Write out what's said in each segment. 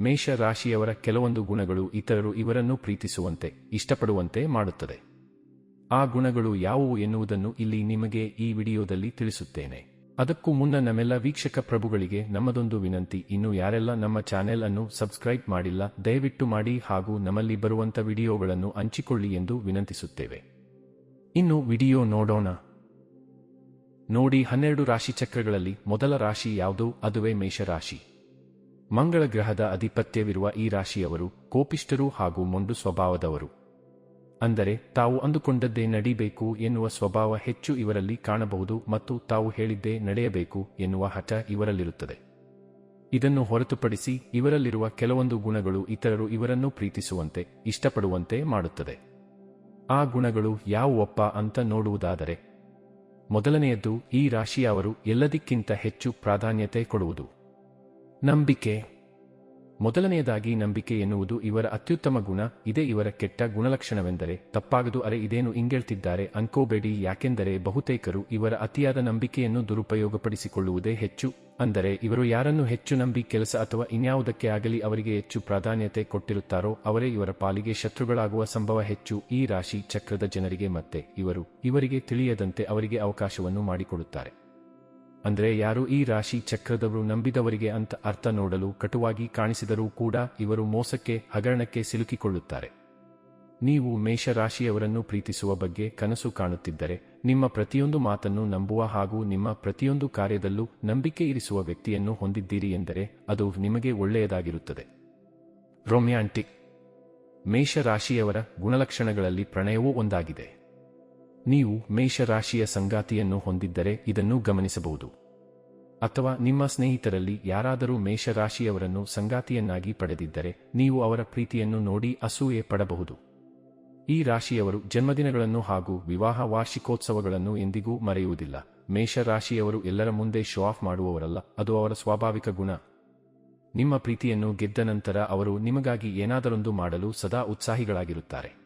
ಮೇಷ ರಾಶಿಯವರ ಕೆಲವೊಂದು ಗುಣಗಳು ಇತರರು ಇವರನ್ನು ಪ್ರೀತಿಸುವಂತೆ, ಇಷ್ಟಪಡುವಂತೆ ಮಾಡುತ್ತದೆ. ಆ ಗುಣಗಳು ಯಾವುವು ಎನ್ನುವುದನ್ನು ಇಲ್ಲಿ ನಿಮಗೆ ಈ ವಿಡಿಯೋದಲ್ಲಿ ತಿಳಿಸುತ್ತೇನೆ. ಅದಕ್ಕೂ ಮುನ್ನ ನಮ್ಮೆಲ್ಲ ವೀಕ್ಷಕ ಪ್ರಭುಗಳಿಗೆ ನಮ್ಮದೊಂದು ವಿನಂತಿ, ಇನ್ನು ಯಾರೆಲ್ಲ ನಮ್ಮ ಚಾನೆಲ್ ಅನ್ನು ಸಬ್ಸ್ಕ್ರೈಬ್ ಮಾಡಿಲ್ಲ, ದಯವಿಟ್ಟು ಮಾಡಿ ಹಾಗೂ ನಮ್ಮಲ್ಲಿ ಬರುವಂಥ ವಿಡಿಯೋಗಳನ್ನು ಹಂಚಿಕೊಳ್ಳಿ ಎಂದು ವಿನಂತಿಸುತ್ತೇವೆ. ಇನ್ನು ವಿಡಿಯೋ ನೋಡೋಣ. ನೋಡಿ ಹನ್ನೆರಡು ರಾಶಿ ಚಕ್ರಗಳಲ್ಲಿ ಮೊದಲ ರಾಶಿ ಯಾವುದು? ಅದುವೇ ಮೇಷರಾಶಿ. ಮಂಗಳ ಗ್ರಹದ ಅಧಿಪತ್ಯವಿರುವ ಈ ರಾಶಿಯವರು ಕೋಪಿಷ್ಠರು ಹಾಗೂ ಮೊಂಡು ಸ್ವಭಾವದವರು. ಅಂದರೆ ತಾವು ಅಂದುಕೊಂಡದ್ದೇ ನಡಿಬೇಕು ಎನ್ನುವ ಸ್ವಭಾವ ಹೆಚ್ಚು ಇವರಲ್ಲಿ ಕಾಣಬಹುದು ಮತ್ತು ತಾವು ಹೇಳಿದ್ದೇ ನಡೆಯಬೇಕು ಎನ್ನುವ ಹಠ ಇವರಲ್ಲಿರುತ್ತದೆ. ಇದನ್ನು ಹೊರತುಪಡಿಸಿ ಇವರಲ್ಲಿರುವ ಕೆಲವೊಂದು ಗುಣಗಳು ಇತರರು ಇವರನ್ನು ಪ್ರೀತಿಸುವಂತೆ, ಇಷ್ಟಪಡುವಂತೆ ಮಾಡುತ್ತದೆ. ಆ ಗುಣಗಳು ಯಾವುವಪ್ಪ ಅಂತ ನೋಡುವುದಾದರೆ, ಮೊದಲನೆಯದ್ದು ಈ ರಾಶಿಯವರು ಎಲ್ಲದಕ್ಕಿಂತ ಹೆಚ್ಚು ಪ್ರಾಧಾನ್ಯತೆ ಕೊಡುವುದು. ನಂಬಿಕೆ. ಮೊದಲನೆಯದಾಗಿ ನಂಬಿಕೆ ಎನ್ನುವುದು ಇವರ ಅತ್ಯುತ್ತಮ ಗುಣ, ಇದೇ ಇವರ ಕೆಟ್ಟ ಗುಣಲಕ್ಷಣವೆಂದರೆ ತಪ್ಪಾಗದು, ಅರೆ ಇದೇನು ಇಂಗೇಳ್ತಿದ್ದಾರೆ, ಅನ್ಕೋಬೇಡಿ, ಯಾಕೆಂದರೆ ಬಹುತೇಕರು ಇವರ ಅತಿಯಾದ ನಂಬಿಕೆಯನ್ನು ದುರುಪಯೋಗಪಡಿಸಿಕೊಳ್ಳುವುದೇ ಹೆಚ್ಚು. ಅಂದರೆ ಇವರು ಯಾರನ್ನು ಹೆಚ್ಚು ನಂಬಿ ಕೆಲಸ ಅಥವಾ ಇನ್ಯಾವುದಕ್ಕೆ ಆಗಲಿ ಅವರಿಗೆ ಹೆಚ್ಚು ಪ್ರಾಧಾನ್ಯತೆ ಕೊಟ್ಟಿರುತ್ತಾರೋ, ಅವರೇ ಇವರ ಪಾಲಿಗೆ ಶತ್ರುಗಳಾಗುವ ಸಂಭವ ಹೆಚ್ಚು. ಈ ರಾಶಿ ಚಕ್ರದ ಜನರಿಗೆ ಮತ್ತೆ, ಇವರು ಇವರಿಗೆ ತಿಳಿಯದಂತೆ ಅವರಿಗೆ ಅವಕಾಶವನ್ನು ಮಾಡಿಕೊಡುತ್ತಾರೆ. ಅಂದ್ರೆ ಯಾರು ಈ ರಾಶಿ ಚಕ್ರದವರು ನಂಬಿದವರಿಗೆ ಅಂತ ಅರ್ಥ ನೋಡಲು ಕಟುವಾಗಿ ಕಾಣಿಸಿದರೂ ಕೂಡ ಇವರು ಮೋಸಕ್ಕೆ, ಹಗರಣಕ್ಕೆ ಸಿಲುಕಿಕೊಳ್ಳುತ್ತಾರೆ. ನೀವು ಮೇಷರಾಶಿಯವರನ್ನು ಪ್ರೀತಿಸುವ ಬಗ್ಗೆ ಕನಸು ಕಾಣುತ್ತಿದ್ದರೆ, ನಿಮ್ಮ ಪ್ರತಿಯೊಂದು ಮಾತನ್ನು ನಂಬುವ ಹಾಗೂ ನಿಮ್ಮ ಪ್ರತಿಯೊಂದು ಕಾರ್ಯದಲ್ಲೂ ನಂಬಿಕೆ ಇರಿಸುವ ವ್ಯಕ್ತಿಯನ್ನು ಹೊಂದಿದ್ದೀರಿ ಎಂದರೆ ಅದು ನಿಮಗೆ ಒಳ್ಳೆಯದಾಗಿರುತ್ತದೆ. ರೊಮ್ಯಾಂಟಿಕ್. ಮೇಷರಾಶಿಯವರ ಗುಣಲಕ್ಷಣಗಳಲ್ಲಿ ಪ್ರಣಯವೂ ಒಂದಾಗಿದೆ. ನೀವು ಮೇಷರಾಶಿಯ ಸಂಗಾತಿಯನ್ನು ಹೊಂದಿದ್ದರೆ ಇದನ್ನು ಗಮನಿಸಬಹುದು. ಅಥವಾ ನಿಮ್ಮ ಸ್ನೇಹಿತರಲ್ಲಿ ಯಾರಾದರೂ ಮೇಷರಾಶಿಯವರನ್ನು ಸಂಗಾತಿಯನ್ನಾಗಿ ಪಡೆದಿದ್ದರೆ ನೀವು ಅವರ ಪ್ರೀತಿಯನ್ನು ನೋಡಿ ಅಸೂಯೆ ಪಡಬಹುದು. ಈ ರಾಶಿಯವರು ಜನ್ಮದಿನಗಳನ್ನು ಹಾಗೂ ವಿವಾಹ ವಾರ್ಷಿಕೋತ್ಸವಗಳನ್ನು ಎಂದಿಗೂ ಮರೆಯುವುದಿಲ್ಲ. ಮೇಷರಾಶಿಯವರು ಎಲ್ಲರ ಮುಂದೆ ಶೋ ಆಫ್ ಮಾಡುವವರಲ್ಲ, ಅದು ಅವರ ಸ್ವಾಭಾವಿಕ ಗುಣ. ನಿಮ್ಮ ಪ್ರೀತಿಯನ್ನು ಗೆದ್ದ ನಂತರ ಅವರು ನಿಮಗಾಗಿ ಏನಾದರೊಂದು ಮಾಡಲು ಸದಾ ಉತ್ಸಾಹಿಗಳಾಗಿರುತ್ತಾರೆ.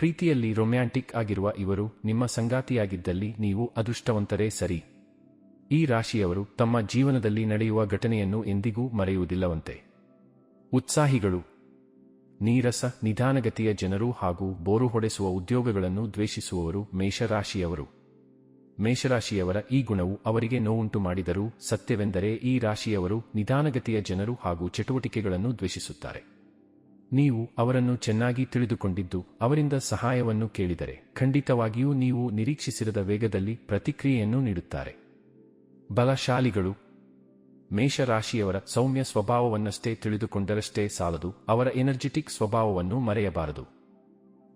ಪ್ರೀತಿಯಲ್ಲಿ ರೊಮ್ಯಾಂಟಿಕ್ ಆಗಿರುವ ಇವರು ನಿಮ್ಮ ಸಂಗಾತಿಯಾಗಿದ್ದಲ್ಲಿ ನೀವು ಅದೃಷ್ಟವಂತರೇ ಸರಿ. ಈ ರಾಶಿಯವರು ತಮ್ಮ ಜೀವನದಲ್ಲಿ ನಡೆಯುವ ಘಟನೆಯನ್ನು ಎಂದಿಗೂ ಮರೆಯುವುದಿಲ್ಲವಂತೆ. ಉತ್ಸಾಹಿಗಳು, ನೀರಸ, ನಿಧಾನಗತಿಯ ಜನರು ಹಾಗೂ ಬೋರು ಹೊಡೆಸುವ ಉದ್ಯೋಗಗಳನ್ನು ದ್ವೇಷಿಸುವವರು ಮೇಷರಾಶಿಯವರು. ಮೇಷರಾಶಿಯವರ ಈ ಗುಣವು ಅವರಿಗೆ ನೋವುಂಟು ಮಾಡಿದರೂ ಸತ್ಯವೆಂದರೆ ಈ ರಾಶಿಯವರು ನಿಧಾನಗತಿಯ ಜನರು ಹಾಗೂ ಚಟುವಟಿಕೆಗಳನ್ನು ದ್ವೇಷಿಸುತ್ತಾರೆ. ನೀವು ಅವರನ್ನು ಚೆನ್ನಾಗಿ ತಿಳಿದುಕೊಂಡಿದ್ದು ಅವರಿಂದ ಸಹಾಯವನ್ನು ಕೇಳಿದರೆ ಖಂಡಿತವಾಗಿಯೂ ನೀವು ನಿರೀಕ್ಷಿಸಿರದ ವೇಗದಲ್ಲಿ ಪ್ರತಿಕ್ರಿಯೆಯನ್ನು ನೀಡುತ್ತಾರೆ. ಬಲಶಾಲಿಗಳು ಮೇಷರಾಶಿಯವರ ಸೌಮ್ಯ ಸ್ವಭಾವವನ್ನಷ್ಟೇ ತಿಳಿದುಕೊಂಡರಷ್ಟೇ ಸಾಲದು ಅವರ ಎನರ್ಜೆಟಿಕ್ ಸ್ವಭಾವವನ್ನು ಮರೆಯಬಾರದು.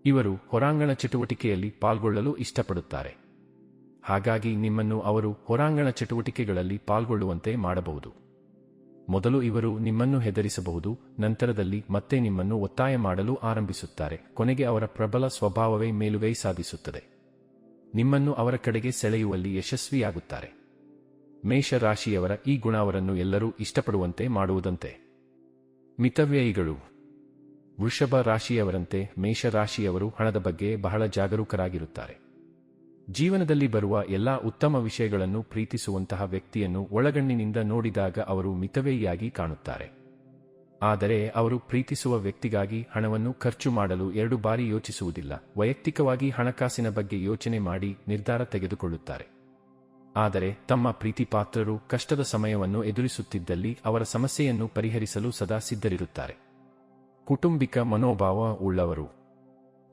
ಇವರು ಹೊರಾಂಗಣ ಚಟುವಟಿಕೆಯಲ್ಲಿ ಪಾಲ್ಗೊಳ್ಳಲು ಇಷ್ಟಪಡುತ್ತಾರೆ. ಹಾಗಾಗಿ ನಿಮ್ಮನ್ನು ಅವರು ಹೊರಾಂಗಣ ಚಟುವಟಿಕೆಗಳಲ್ಲಿ ಪಾಲ್ಗೊಳ್ಳುವಂತೆ ಮಾಡಬಹುದು. ಮೊದಲು ಇವರು ನಿಮ್ಮನ್ನು ಹೆದರಿಸಬಹುದು, ನಂತರದಲ್ಲಿ ಮತ್ತೆ ನಿಮ್ಮನ್ನು ಒತ್ತಾಯ ಮಾಡಲು ಆರಂಭಿಸುತ್ತಾರೆ. ಕೊನೆಗೆ ಅವರ ಪ್ರಬಲ ಸ್ವಭಾವವೇ ಮೇಲುಗೈ ಸಾಧಿಸುತ್ತದೆ. ನಿಮ್ಮನ್ನು ಅವರ ಕಡೆಗೆ ಸೆಳೆಯುವಲ್ಲಿ ಯಶಸ್ವಿಯಾಗುತ್ತಾರೆ. ಮೇಷರಾಶಿಯವರ ಈ ಗುಣ ಅವರನ್ನು ಎಲ್ಲರೂ ಇಷ್ಟಪಡುವಂತೆ ಮಾಡುವುದಂತೆ. ಮಿತವ್ಯಯಿಗಳು. ವೃಷಭ ರಾಶಿಯವರಂತೆ ಮೇಷರಾಶಿಯವರು ಹಣದ ಬಗ್ಗೆ ಬಹಳ ಜಾಗರೂಕರಾಗಿರುತ್ತಾರೆ. ಜೀವನದಲ್ಲಿ ಬರುವ ಎಲ್ಲಾ ಉತ್ತಮ ವಿಷಯಗಳನ್ನು ಪ್ರೀತಿಸುವಂತಹ ವ್ಯಕ್ತಿಯನ್ನು ಒಳಗಣ್ಣಿನಿಂದ ನೋಡಿದಾಗ ಅವರು ಮಿತವೇಯಾಗಿ ಕಾಣುತ್ತಾರೆ. ಆದರೆ ಅವರು ಪ್ರೀತಿಸುವ ವ್ಯಕ್ತಿಗಾಗಿ ಹಣವನ್ನು ಖರ್ಚು ಮಾಡಲು ಎರಡು ಬಾರಿ ಯೋಚಿಸುವುದಿಲ್ಲ. ವೈಯಕ್ತಿಕವಾಗಿ ಹಣಕಾಸಿನ ಬಗ್ಗೆ ಯೋಚನೆ ಮಾಡಿ ನಿರ್ಧಾರ ತೆಗೆದುಕೊಳ್ಳುತ್ತಾರೆ. ಆದರೆ ತಮ್ಮ ಪ್ರೀತಿಪಾತ್ರರು ಕಷ್ಟದ ಸಮಯವನ್ನು ಎದುರಿಸುತ್ತಿದ್ದಲ್ಲಿ ಅವರ ಸಮಸ್ಯೆಯನ್ನು ಪರಿಹರಿಸಲು ಸದಾ ಸಿದ್ಧರಿರುತ್ತಾರೆ. ಕುಟುಂಬಿಕ ಮನೋಭಾವ ಉಳ್ಳವರು.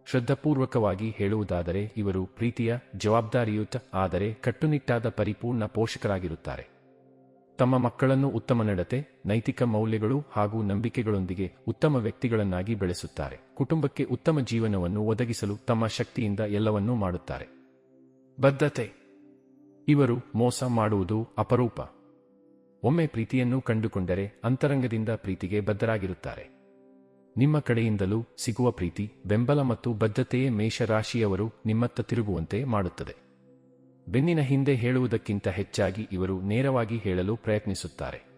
ಶ್ರದ್ಧಾಪೂರ್ವಕವಾಗಿ ಹೇಳುವುದಾದರೆ ಇವರು ಪ್ರೀತಿಯ, ಜವಾಬ್ದಾರಿಯುತ, ಆದರೆ ಕಟ್ಟುನಿಟ್ಟಾದ ಪರಿಪೂರ್ಣ ಪೋಷಕರಾಗಿರುತ್ತಾರೆ. ತಮ್ಮ ಮಕ್ಕಳನ್ನು ಉತ್ತಮ ನಡತೆ, ನೈತಿಕ ಮೌಲ್ಯಗಳು ಹಾಗೂ ನಂಬಿಕೆಗಳೊಂದಿಗೆ ಉತ್ತಮ ವ್ಯಕ್ತಿಗಳನ್ನಾಗಿ ಬೆಳೆಸುತ್ತಾರೆ. ಕುಟುಂಬಕ್ಕೆ ಉತ್ತಮ ಜೀವನವನ್ನು ಒದಗಿಸಲು ತಮ್ಮ ಶಕ್ತಿಯಿಂದ ಎಲ್ಲವನ್ನೂ ಮಾಡುತ್ತಾರೆ. ಬದ್ಧತೆ. ಇವರು ಮೋಸ ಮಾಡುವುದು ಅಪರೂಪ. ಒಮ್ಮೆ ಪ್ರೀತಿಯನ್ನು ಕಂಡುಕೊಂಡರೆ ಅಂತರಂಗದಿಂದ ಪ್ರೀತಿಗೆ ಬದ್ಧರಾಗಿರುತ್ತಾರೆ. ನಿಮ್ಮ ಕಡೆಯಿಂದಲೂ ಸಿಗುವ ಪ್ರೀತಿ, ಬೆಂಬಲ ಮತ್ತು ಬದ್ಧತೆಯೇ ಮೇಷರಾಶಿಯವರು ನಿಮ್ಮತ್ತ ತಿರುಗುವಂತೆ ಮಾಡುತ್ತದೆ. ಬೆನ್ನಿನ ಹಿಂದೆ ಹೇಳುವುದಕ್ಕಿಂತ ಹೆಚ್ಚಾಗಿ ಇವರು ನೇರವಾಗಿ ಹೇಳಲು ಪ್ರಯತ್ನಿಸುತ್ತಾರೆ.